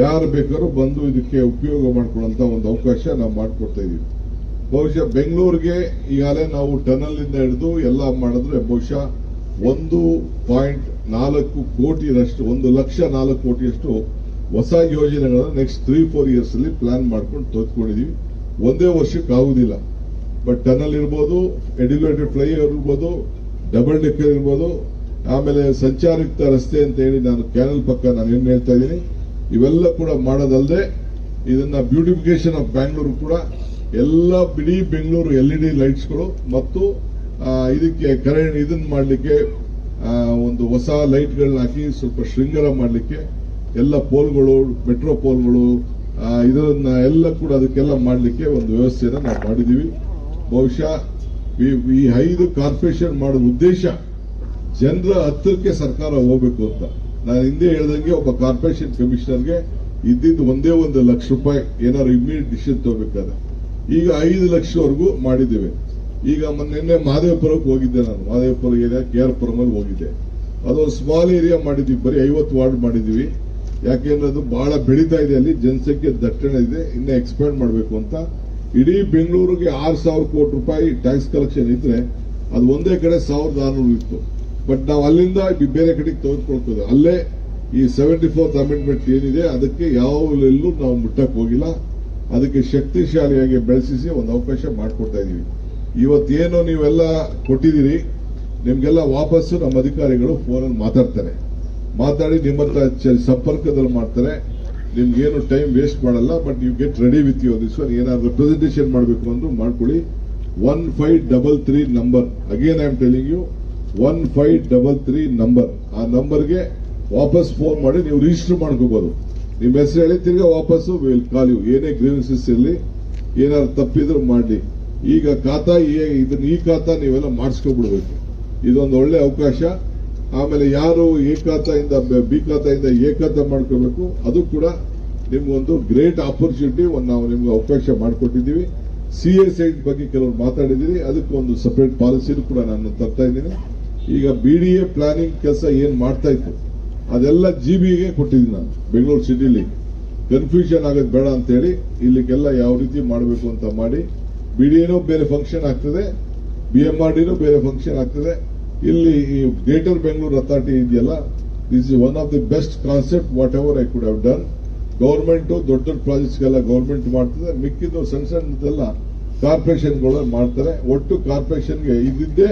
ಯಾರು ಬೇಕಾದ್ರೂ ಬಂದು ಇದಕ್ಕೆ ಉಪಯೋಗ ಮಾಡ್ಕೊಳ್ಳೋಂಥ ಒಂದು ಅವಕಾಶ ನಾವು ಮಾಡಿಕೊಡ್ತಾ ಇದೀವಿ. ಬಹುಶಃ ಬೆಂಗಳೂರಿಗೆ ಈಗಾಗಲೇ ನಾವು ಟನಲ್ ಇಂದ ಹಿಡಿದು ಎಲ್ಲ ಮಾಡಿದ್ರೆ ಬಹುಶಃ ಒಂದು ಪಾಯಿಂಟ್ ನಾಲ್ಕು ಕೋಟಿಯಷ್ಟು ಒಂದು ಲಕ್ಷ ನಾಲ್ಕು ಕೋಟಿಯಷ್ಟು ಹೊಸ ಯೋಜನೆಗಳನ್ನು ನೆಕ್ಸ್ಟ್ ತ್ರೀ ಫೋರ್ ಇಯರ್ಸ್ ಅಲ್ಲಿ ಪ್ಲಾನ್ ಮಾಡ್ಕೊಂಡು ತೋತ್ಕೊಂಡಿದೀವಿ. ಒಂದೇ ವರ್ಷಕ್ಕೆ ಆಗುದಿಲ್ಲ. ಬಟ್ ಟನಲ್ ಇರ್ಬೋದು ಎಡ್ಯುಲೇಟೆಡ್ ಫ್ಲೈಓವರ್ ಇರ್ಬೋದು ಡಬಲ್ ಡೆಕ್ಕರ್ ಇರ್ಬೋದು, ಆಮೇಲೆ ಸಂಚಾರಯುಕ್ತ ರಸ್ತೆ ಅಂತ ಹೇಳಿ ನಾನು ಕ್ಯಾನಲ್ ಪಕ್ಕ ನಾನು ಏನ್ ಹೇಳ್ತಾ ಇದ್ದೀನಿ. ಇವೆಲ್ಲ ಕೂಡ ಮಾಡೋದಲ್ಲದೆ ಇದನ್ನ ಬ್ಯೂಟಿಫಿಕೇಶನ್ ಆಫ್ ಬ್ಯಾಂಗ್ಳೂರು ಕೂಡ ಎಲ್ಲ ಬಿಡಿ ಬೆಂಗಳೂರು ಎಲ್ ಇ ಡಿ ಲೈಟ್ಸ್ಗಳು ಮತ್ತು ಇದಕ್ಕೆ ಕರೆ ಇದನ್ನ ಮಾಡಲಿಕ್ಕೆ ಒಂದು ಹೊಸ ಲೈಟ್ಗಳನ್ನ ಹಾಕಿ ಸ್ವಲ್ಪ ಶೃಂಗಾರ ಮಾಡಲಿಕ್ಕೆ ಎಲ್ಲ ಪೋಲ್ಗಳು, ಮೆಟ್ರೋ ಪೋಲ್ಗಳು ಇದನ್ನ ಎಲ್ಲ ಕೂಡ ಅದಕ್ಕೆಲ್ಲ ಮಾಡಲಿಕ್ಕೆ ಒಂದು ವ್ಯವಸ್ಥೆಯನ್ನು ನಾವು ಮಾಡಿದ್ದೀವಿ. ಬಹುಶಃ ಈ ಐದು ಕಾರ್ಪೊರೇಷನ್ ಮಾಡೋ ಉದ್ದೇಶ ಜನರ ಹತ್ತಿರಕ್ಕೆ ಸರ್ಕಾರ ಹೋಗಬೇಕು ಅಂತ. ನಾನು ಹಿಂದೆ ಹೇಳ್ದಂಗೆ ಒಬ್ಬ ಕಾರ್ಪೊರೇಷನ್ ಕಮಿಷನರ್ಗೆ ಇದ್ದಿದ್ದು ಒಂದೇ ಒಂದು ಲಕ್ಷ ರೂಪಾಯಿ ಏನಾದ್ರು ಇಮಿಡಿಯೇಟ್ ಡಿಸಿಷನ್ ತಗೋಬೇಕಾದ್ರೆ. ಈಗ ಐದು ಲಕ್ಷವರೆಗೂ ಮಾಡಿದ್ದೇವೆ. ಈಗ ನಿನ್ನೆ ಮಹದೇವಪುರಕ್ಕೆ ಹೋಗಿದ್ದೆ ನಾನು. ಮಹದೇವಪುರ ಏರಿಯಾ, ಕೆ ಆರ್ ಪುರಮಲ್ಲಿ ಹೋಗಿದ್ದೆ. ಅದೊಂದು ಸ್ಮಾಲ್ ಏರಿಯಾ ಮಾಡಿದ್ವಿ ಬರೀ ಐವತ್ತು ವಾರ್ಡ್ ಮಾಡಿದ್ವಿ ಯಾಕೆಂದ್ರೆ ಅದು ಬಹಳ ಬೆಳೀತಾ ಇದೆ ಅಲ್ಲಿ. ಜನಸಂಖ್ಯೆ ದಟ್ಟಣೆ ಇದೆ. ಇನ್ನ ಎಕ್ಸ್ಪ್ಯಾಂಡ್ ಮಾಡಬೇಕು ಅಂತ. ಇಡೀ ಬೆಂಗಳೂರಿಗೆ ಆರು ಸಾವಿರ ಕೋಟಿ ರೂಪಾಯಿ ಟ್ಯಾಕ್ಸ್ ಕಲೆಕ್ಷನ್ ಇದ್ರೆ ಅದು ಒಂದೇ ಕಡೆ ಸಾವಿರದ ಆರುನೂರು ಇತ್ತು. ಬಟ್ ನಾವು ಅಲ್ಲಿಂದ ಬೇರೆ ಕಡೆಗೆ ತೆಗೆದುಕೊಳ್ತೇವೆ ಅಲ್ಲೇ ಈ ಸೆವೆಂಟಿ ಫೋರ್ತ್ ಅಮೆಂಡ್ಮೆಂಟ್ ಏನಿದೆ, ಅದಕ್ಕೆ ಯಾವ ಎಲ್ಲೂ ನಾವು ಮುಟ್ಟಕ್ಕೆ ಹೋಗಿಲ್ಲ. ಅದಕ್ಕೆ ಶಕ್ತಿಶಾಲಿಯಾಗಿ ಬೆಳೆಸಿಸಿ ಒಂದು ಅವಕಾಶ ಮಾಡಿಕೊಡ್ತಾ ಇದೀವಿ ಇವತ್ತೇನು ನೀವೆಲ್ಲ ಕೊಟ್ಟಿದ್ದೀರಿ, ನಿಮಗೆಲ್ಲ ವಾಪಸ್ಸು ನಮ್ಮ ಅಧಿಕಾರಿಗಳು ಫೋನಲ್ಲಿ ಮಾತಾಡ್ತಾರೆ. ಮಾತಾಡಿ ನಿಮ್ಮ ಹತ್ರ ಚ- ಸಂಪರ್ಕದಲ್ಲಿ ಮಾಡ್ತಾರೆ. ನಿಮ್ಗೇನು ಟೈಮ್ ವೇಸ್ಟ್ ಮಾಡಲ್ಲ but you get ready with you this one ಏನಾದ್ರು ರೆಪ್ರೆಸೆಂಟೇಷನ್ ಮಾಡಬೇಕು ಅಂದ್ರೂ ಮಾಡ್ಕೊಳ್ಳಿ. One five double three number again I am telling you one five double three number ಆ ನಂಬರ್ಗೆ ವಾಪಸ್ ಫೋನ್ ಮಾಡಿ ನೀವು ರಿಜಿಸ್ಟರ್ ಮಾಡ್ಕೋಬಹುದು ನಿಮ್ಮ ಹೆಸರು ಹೇಳಿ, ತಿರ್ಗಾ ವಾಪಸ್ಸು ವಿಲ್ ಕಾಲ್ ಯು ಏನೇ ಗ್ರೀವೆನ್ಸಸ್ ಇರಲಿ, ಏನಾದ್ರು ತಪ್ಪಿದ್ರು ಮಾಡಿ ಈಗ ಖಾತಾ ಇದನ್ನ ಈ ಖಾತಾ ನೀವೆಲ್ಲ ಮಾಡಿಸ್ಕೊಬಿಡ್ಬೇಕು. ಇದೊಂದು ಒಳ್ಳೆ ಅವಕಾಶ. ಆಮೇಲೆ ಯಾರು ಎ ಖಾತಾಯಿಂದ, ಬ- ಖಾತಾಯಿಂದ ಎ ಖಾತಾ ಮಾಡ್ಕೋಬೇಕು, ಅದು ಕೂಡ ನಿಮ್ಗೊಂದು ಗ್ರೇಟ್ ಆಪರ್ಚುನಿಟಿ ಒಂದು ನಾವು ನಿಮ್ಗೆ ಅವಕಾಶ ಮಾಡಿಕೊಟ್ಟಿದ್ದೀವಿ. ಸಿ ಎಸ್ ಐ ಬಗ್ಗೆ ಕೆಲವರು ಮಾತಾಡಿದ್ದೀವಿ ಅದಕ್ಕೆ ಒಂದು ಸಪರೇಟ್ ಪಾಲಿಸಿನೂ ಕೂಡ ನಾನು ತರ್ತಾ ಇದ್ದೀನಿ. ಈಗ ಬಿ ಡಿ ಎ ಪ್ಲಾನಿಂಗ್ ಕೆಲಸ ಏನ್ ಮಾಡ್ತಾ ಇತ್ತು? ಅದೆಲ್ಲ ಜಿ ಬಿಗೆ ಕೊಟ್ಟಿದ್ದೀನಿ ನಾನು ಬೆಂಗಳೂರು ಸಿಟಿಲಿ ಕನ್ಫ್ಯೂಷನ್ ಆಗೋದು ಬೇಡ ಅಂತ ಹೇಳಿ ಇಲ್ಲಿಗೆಲ್ಲ ಯಾವ ರೀತಿ ಮಾಡಬೇಕು ಅಂತ ಮಾಡಿ ಬಿ ಡಿ ಎನೂ ಬೇರೆ ಫಂಕ್ಷನ್ ಆಗ್ತದೆ ಬಿ ಎಂ ಆರ್ ಡಿನೂ ಬೇರೆ ಫಂಕ್ಷನ್ ಆಗ್ತದೆ. ಇಲ್ಲಿ ಈ ಗ್ರೇಟರ್ ಬೆಂಗಳೂರು ಅಥಾರಿಟಿ ಇದೆಯಲ್ಲ this is one of the best concept whatever I could have done government ದೊಡ್ಡ ದೊಡ್ಡ ಪ್ರಾಜೆಕ್ಟ್ಸ್ಗೆಲ್ಲ ಗೌರ್ಮೆಂಟ್ ಮಾಡ್ತದೆ, ಮಿಕ್ಕಿದ್ದು ಸಣ್ಣ ಸಣ್ಣದೆಲ್ಲ ಕಾರ್ಪೊರೇಷನ್ಗಳು ಮಾಡ್ತಾರೆ. ಒಟ್ಟು ಕಾರ್ಪೊರೇಷನ್ಗೆ ಇದ್ದಿದ್ದೇ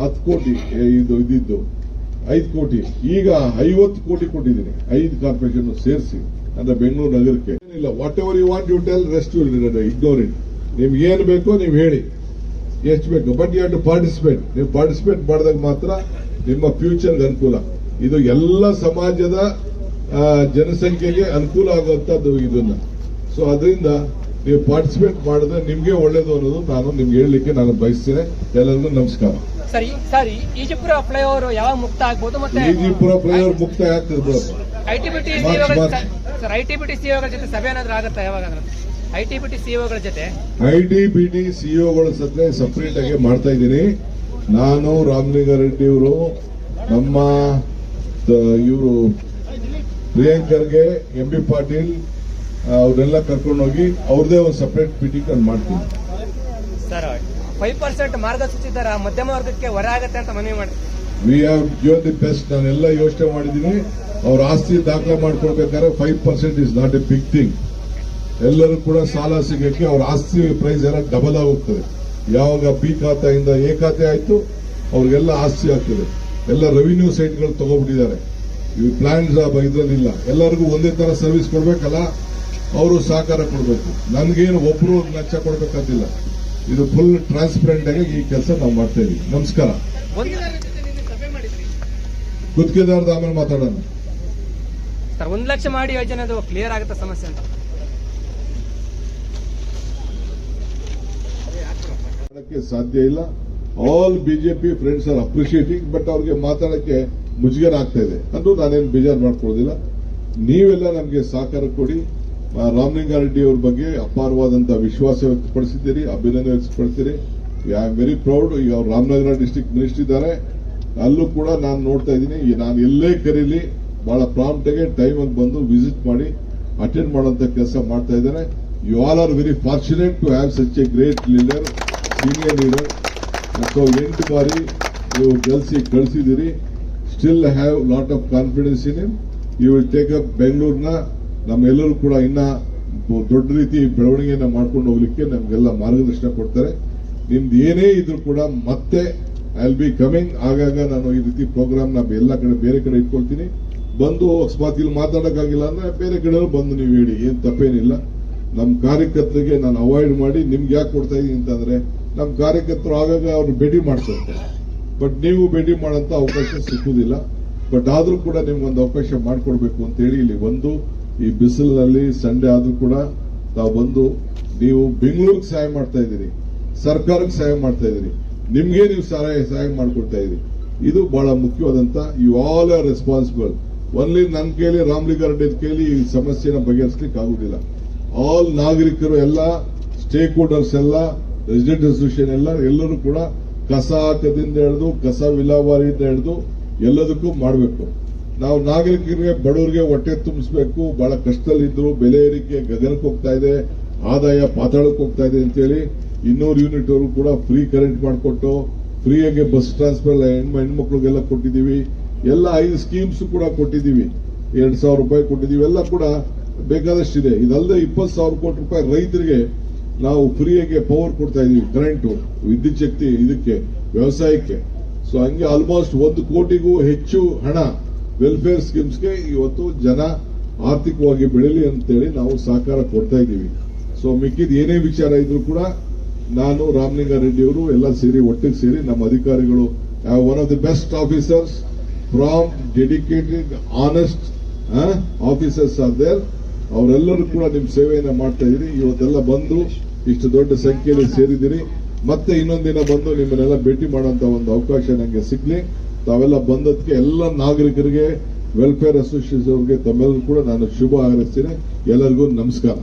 ಹತ್ತು ಕೋಟಿ ಇದು ಇದ್ದಿದ್ದು ಐದು ಕೋಟಿ. ಈಗ ಐವತ್ತು ಕೋಟಿ ಕೊಟ್ಟಿದ್ದೀನಿ. ಐದು ಕಾರ್ಪೊರೇಷನ್ ಸೇರಿಸಿ. ಅಂದ್ರೆ ಬೆಂಗಳೂರು ನಗರಕ್ಕೆ. ಏನಿಲ್ಲ whatever you want you tell rest ignore it ನಿಮ್ಗೆ ಏನು ಬೇಕೋ ನೀವು ಹೇಳಿ. ಎಷ್ಟು ಬೇಕು? ಬಟ್ ಯು ಟು ಪಾರ್ಟಿಸಿಪೇಟ್ ನೀವು ಪಾರ್ಟಿಸಿಪೇಟ್ ಮಾಡಿದಾಗ ಮಾತ್ರ ನಿಮ್ಮ ಫ್ಯೂಚರ್ಗೆ ಅನುಕೂಲ. ಇದು ಎಲ್ಲ ಸಮಾಜದ ಜನಸಂಖ್ಯೆಗೆ ಅನುಕೂಲ ಆಗುವಂತದ್ದು ಇದನ್ನ. ಸೊ ಅದರಿಂದ ನೀವು ಪಾರ್ಟಿಸಿಪೇಟ್ ಮಾಡಿದ್ರೆ ನಿಮ್ಗೆ ಒಳ್ಳೇದು ಅನ್ನೋದು ನಾನು ನಿಮ್ಗೆ ಹೇಳಲಿಕ್ಕೆ ನಾನು ಬಯಸ್ತೇನೆ. ಎಲ್ಲರಿಗೂ ನಮಸ್ಕಾರ. ಸರಿ ಸರಿ ಈಜಿಪುರ ಫ್ಲೈಓವರ್ ಯಾವಾಗ ಮುಕ್ತ ಆಗ್ಬೋದು ಮತ್ತೆ ಈಜಿಪುರ ಫ್ಲೈಓವರ್ ಮುಕ್ತ ಆಗ್ತಿರ್ಬೋದು. ಬಿಡಪ್ಪ I T B T March, ಸಿಒಗಳ March. Sir I T B T ಸಿಒಗಳ ಜೊತೆ ಸಭೆ ಏನಾದ್ರು ಆಗುತ್ತಾ ಯಾವಾಗ ಐ ಟಿ ಬಿ ಟಿ ಸಿಒಗಳ ಜೊತೆ? ಐ ಟಿ ಬಿ ಟಿ ಸಿಇಒಗಳ ಸತ್ರೆ ಸಪರೇಟ್ ಆಗಿ ಮಾಡ್ತಾ ಇದ್ದೀನಿ. ನಾನು ರಾಮಲಿಂಗಾರೆಡ್ಡಿ ಅವರು ನಮ್ಮ ಇವರು ಪ್ರಿಯಾಂಕರ್ಗೆ ಎಂ ಬಿ ಪಾಟೀಲ್ ಅವ್ರನ್ನೆಲ್ಲ ಕರ್ಕೊಂಡೋಗಿ ಅವ್ರದೇ ಒಂದು ಸಪ್ರೇಟ್ ಮೀಟಿಂಗ್ ನಾನು ಮಾಡ್ತೀನಿ. ಸರ್ ಫೈವ್ ಪರ್ಸೆಂಟ್ ಮಾರ್ಗಸೂಚಿ ದರ ಮಧ್ಯಮ ವರ್ಗಕ್ಕೆ ಹೊರ ಆಗತ್ತೆ ಅಂತ ಮನವಿ ಮಾಡಿ. We have given the best ನಾನೆಲ್ಲ ಯೋಚನೆ ಮಾಡಿದ್ದೀನಿ. ಅವ್ರ ಆಸ್ತಿ ದಾಖಲೆ ಮಾಡ್ಕೊಳ್ಬೇಕಾದ್ರೆ five percent is not a big thing ಎಲ್ಲರೂ ಕೂಡ ಸಾಲ ಸಿಗಕ್ಕೆ ಅವ್ರ ಆಸ್ತಿ ಪ್ರೈಸ್ ಎಲ್ಲ ಡಬಲ್ ಆಗೋಗ್ತದೆ ಯಾವಾಗ ಬಿ ಖಾತೆಯಿಂದ ಎ ಖಾತೆ ಆಯ್ತು ಅವ್ರಿಗೆಲ್ಲ ಆಸ್ತಿ ಆಗ್ತದೆ. ಎಲ್ಲ ರೆವಿನ್ಯೂ ಸೈಟ್ಗಳು ತಗೋಬಿಟ್ಟಿದ್ದಾರೆ. ಇವು ಪ್ಲಾನ್ಸ್ ಇದ್ರಲ್ಲಿಲ್ಲ ಎಲ್ಲರಿಗೂ ಒಂದೇ ತರ ಸರ್ವಿಸ್ ಕೊಡ್ಬೇಕಲ್ಲ? ಅವರು ಸಹಕಾರ ಕೊಡಬೇಕು. ನನ್ಗೇನು ಒಬ್ರು ಲಕ್ಷ ಕೊಡಬೇಕಂತಿಲ್ಲ ಇದು ಫುಲ್ ಟ್ರಾನ್ಸ್ಪರೆಂಟ್ ಆಗಿ ಈ ಕೆಲಸ ನಾವು ಮಾಡ್ತಾ ಇದೀವಿ. ನಮಸ್ಕಾರ. ಗುತ್ತಿಗೆದಾರದ ಆಮೇಲೆ ಮಾತಾಡೋಣ. ಸರ್ ಒಂದ್ ಲಕ್ಷ ಮಾಡಿ ಯೋಜನೆದು ಕ್ಲಿಯರ್ ಆಗುತ್ತೆ ಸಮಸ್ಯೆ ಅಂತ. ಅದಕ್ಕೆ ಸಾಧ್ಯ ಇಲ್ಲ. All BJP friends are appreciating but ಅವ್ರಿಗೆ ಮಾತಾಡಕ್ಕೆ ಮುಜುಗರ ಆಗ್ತಾ ಇದೆ. ಅದು ನಾನೇನು ಬೇಜಾರು ಮಾಡ್ಕೊಳ್ಳೋದಿಲ್ಲ. ನೀವೆಲ್ಲ ನಮಗೆ ಸಹಕಾರ ಕೊಡಿ. ರಾಮಲಿಂಗಾರೆಡ್ಡಿ ಅವ್ರ ಬಗ್ಗೆ ಅಪಾರವಾದಂತಹ ವಿಶ್ವಾಸ ವ್ಯಕ್ತಪಡಿಸಿದ್ದೀರಿ, ಅಭಿನಂದನೆ ವ್ಯಕ್ತಪಡಿಸಿದ್ದೀರಿ. ಐ ಆಮ್ ವೆರಿ ಪ್ರೌಡ್ ಈಗ ಅವ್ರು ರಾಮನಗರ ಡಿಸ್ಟಿಕ್ ಮಿನಿಸ್ಟರ್ ಇದ್ದಾರೆ. ಅಲ್ಲೂ ಕೂಡ ನಾನು ನೋಡ್ತಾ ಇದ್ದೀನಿ ನಾನು ಎಲ್ಲೇ ಕರೀಲಿ, ಬಹಳ ಪ್ರಾಂಪ್ಟ್ ಆಗಿ ಟೈಮ್ ಆಗಿ ಬಂದು ವಿಸಿಟ್ ಮಾಡಿ ಅಟೆಂಡ್ ಮಾಡುವಂತ ಕೆಲಸ ಮಾಡ್ತಾ ಇದ್ದಾರೆ. You all are very fortunate to have such a great leader senior leader so ಎಂಟು ಬಾರಿ ನೀವು ಗೆಲ್ಸಿ ಕಳಿಸಿದ್ದೀರಿ still have lot of confidence in you will take up ಬೆಂಗಳೂರಿನ ನಮ್ಮೆಲ್ಲರೂ ಕೂಡ ಇನ್ನ ದೊಡ್ಡ ರೀತಿ ಬೆಳವಣಿಗೆಯನ್ನ ಮಾಡ್ಕೊಂಡು ಹೋಗ್ಲಿಕ್ಕೆ ನಮ್ಗೆಲ್ಲ ಮಾರ್ಗದರ್ಶನ ಕೊಡ್ತಾರೆ. ನಿಮ್ದು ಏನೇ ಇದ್ರೂ ಕೂಡ ಮತ್ತೆ ಐ ವಿಲ್ ಬಿ ಕಮಿಂಗ್ ಆಗಾಗ ನಾನು ಈ ರೀತಿ ಪ್ರೋಗ್ರಾಮ್ನ ಎಲ್ಲ ಕಡೆ ಬೇರೆ ಕಡೆ ಇಟ್ಕೊಳ್ತೀನಿ. ಬಂದು ಅಕಸ್ಮಾತ್ ಇಲ್ಲಿ ಮಾತಾಡೋಕ್ಕಾಗಿಲ್ಲ ಅಂದ್ರೆ ಬೇರೆ ಕಡೆ ಬಂದು ನೀವು ಹೇಳಿ ಏನು ತಪ್ಪೇನಿಲ್ಲ. ನಮ್ಮ ಕಾರ್ಯಕರ್ತರಿಗೆ ನಾನು ಅವಾಯ್ಡ್ ಮಾಡಿ ನಿಮ್ಗೆ ಯಾಕೆ ಕೊಡ್ತಾ ಇದ್ದೀನಿ ಅಂತಂದ್ರೆ ನಮ್ಮ ಕಾರ್ಯಕರ್ತರು ಆಗಾಗ ಅವ್ರು ಭೇಟಿ ಮಾಡ್ತಾರೆ ಬಟ್ ನೀವು ಭೇಟಿ ಮಾಡೋಂಥ ಅವಕಾಶ ಸಿಕ್ಕುದಿಲ್ಲ. ಬಟ್ ಆದರೂ ಕೂಡ ನಿಮ್ಗೊಂದು ಅವಕಾಶ ಮಾಡಿಕೊಡ್ಬೇಕು ಅಂತ ಹೇಳಿ ಇಲ್ಲಿ ಬಂದು ಈ ಬಿಸಿಲಿನಲ್ಲಿ ಸಂಡೆ ಆದ್ರೂ ಕೂಡ ತಾವು ಬಂದು ನೀವು ಬೆಂಗಳೂರಿಗೆ ಸಹಾಯ ಮಾಡ್ತಾ ಇದ್ದೀರಿ, ಸರ್ಕಾರಕ್ಕೆ ಸಹಾಯ ಮಾಡ್ತಾ ಇದ್ದೀರಿ. ನಿಮ್ಗೆ ನೀವು ಸಹಾಯ ಸಹಾಯ ಮಾಡ್ಕೊಡ್ತಾ ಇದ್ದೀರಿ. ಇದು ಬಹಳ ಮುಖ್ಯವಾದಂತ you all are responsible only ನನ್ನ ಕೈಲಿ ರಾಮಲಿಂಗಾರೆಡ್ಡಿ ಕೇಳಿ ಈ ಸಮಸ್ಯೆನ ಬಗೆಹರಿಸಲಿಕ್ಕೆ ಆಗುದಿಲ್ಲ. ಆಲ್ ನಾಗರಿಕರು ಎಲ್ಲ ಸ್ಟೇಕ್ ಹೋಲ್ಡರ್ಸ್ ಎಲ್ಲ ರೆಸಿಡೆಂಟ್ ಅಸೋಸಿಯೇಷನ್ ಎಲ್ಲ, ಎಲ್ಲರೂ ಕೂಡ ಕಸ ಹಾಕದಿಂದ ಹಿಡಿದು, ಕಸ ವಿಲಾವಾರಿಯಿಂದ ಹಿಡಿದು ಎಲ್ಲದಕ್ಕೂ ಮಾಡಬೇಕು. ನಾವು ನಾಗರಿಕರಿಗೆ ಬಡವರಿಗೆ ಹೊಟ್ಟೆ ತುಂಬಿಸಬೇಕು. ಬಹಳ ಕಷ್ಟದಲ್ಲಿದ್ದರು ಬೆಲೆ ಏರಿಕೆ ಗಗನಕ್ಕೆ ಹೋಗ್ತಾ ಇದೆ, ಆದಾಯ ಪಾತಾಳಕ್ಕೆ ಹೋಗ್ತಾ ಇದೆ ಅಂತೇಳಿ ಇನ್ನೂರು ಯೂನಿಟ್ ಅವರು ಕೂಡ ಫ್ರೀ ಕರೆಂಟ್ ಮಾಡಿಕೊಟ್ಟು ಫ್ರೀಯಾಗಿ ಬಸ್ ಟ್ರಾನ್ಸ್ಫರ್ ಹೆಣ್ಣು ಹೆಣ್ಮಕ್ಳಿಗೆಲ್ಲ ಕೊಟ್ಟಿದ್ದೀವಿ. ಎಲ್ಲ ಐದು ಸ್ಕೀಮ್ಸ್ ಕೂಡ ಕೊಟ್ಟಿದ್ದೀವಿ. ಎರಡು ಸಾವಿರ ರೂಪಾಯಿ ಕೊಟ್ಟಿದ್ದೀವಿ. ಎಲ್ಲ ಕೂಡ ಬೇಕಾದಷ್ಟಿದೆ. ಇದಲ್ಲದೆ ಇಪ್ಪತ್ತು ಸಾವಿರ ಕೋಟಿ ರೂಪಾಯಿ ರೈತರಿಗೆ ನಾವು ಫ್ರೀಯಾಗಿ ಪವರ್ ಕೊಡ್ತಾ ಇದೀವಿ ಕರೆಂಟು ವಿದ್ಯುತ್ ಶಕ್ತಿ ಇದಕ್ಕೆ, ವ್ಯವಸಾಯಕ್ಕೆ. ಸೊ ಹಂಗೆ ಆಲ್ಮೋಸ್ಟ್ ಒಂದು ಕೋಟಿಗೂ ಹೆಚ್ಚು ಹಣ ವೆಲ್ಫೇರ್ ಸ್ಕೀಮ್ಸ್ಗೆ ಇವತ್ತು ಜನ ಆರ್ಥಿಕವಾಗಿ ಬೆಳೀಲಿ ಅಂತೇಳಿ ನಾವು ಸಹಕಾರ ಕೊಡ್ತಾ ಇದ್ದೀವಿ. ಸೊ ಮಿಕ್ಕಿದ ಏನೇ ವಿಚಾರ ಇದ್ರು ಕೂಡ ನಾನು ರಾಮಲಿಂಗಾರೆಡ್ಡಿ ಅವರು ಎಲ್ಲ ಸೇರಿ ಒಟ್ಟಿಗೆ ಸೇರಿ ನಮ್ಮ ಅಧಿಕಾರಿಗಳು one of the best officers from dedicated honest officers are there ಅವರೆಲ್ಲರೂ ಕೂಡ ನಿಮ್ ಸೇವೆಯನ್ನ ಮಾಡ್ತಾ ಇದ್ದೀರಿ. ಇವತ್ತೆಲ್ಲ ಬಂದು ಇಷ್ಟು ದೊಡ್ಡ ಸಂಖ್ಯೆಯಲ್ಲಿ ಸೇರಿದ್ದೀರಿ. ಮತ್ತೆ ಇನ್ನೊಂದಿನ ಬಂದು ನಿಮ್ಮನ್ನೆಲ್ಲ ಭೇಟಿ ಮಾಡುವಂತ ಒಂದು ಅವಕಾಶ ನನಗೆ ಸಿಗ್ಲಿ. ತಾವೆಲ್ಲ ಬಂದದಕ್ಕೆ ಎಲ್ಲ ನಾಗರಿಕರಿಗೆ ವೆಲ್ಫೇರ್ ಅಸೋಸಿಯೇಷನ್ ಅವರಿಗೆ ತಮ್ಮೆಲ್ಲರೂ ಕೂಡ ನಾನು ಶುಭ ಹಾರೈಸ್ತೀನಿ. ಎಲ್ಲರಿಗೂ ನಮಸ್ಕಾರ.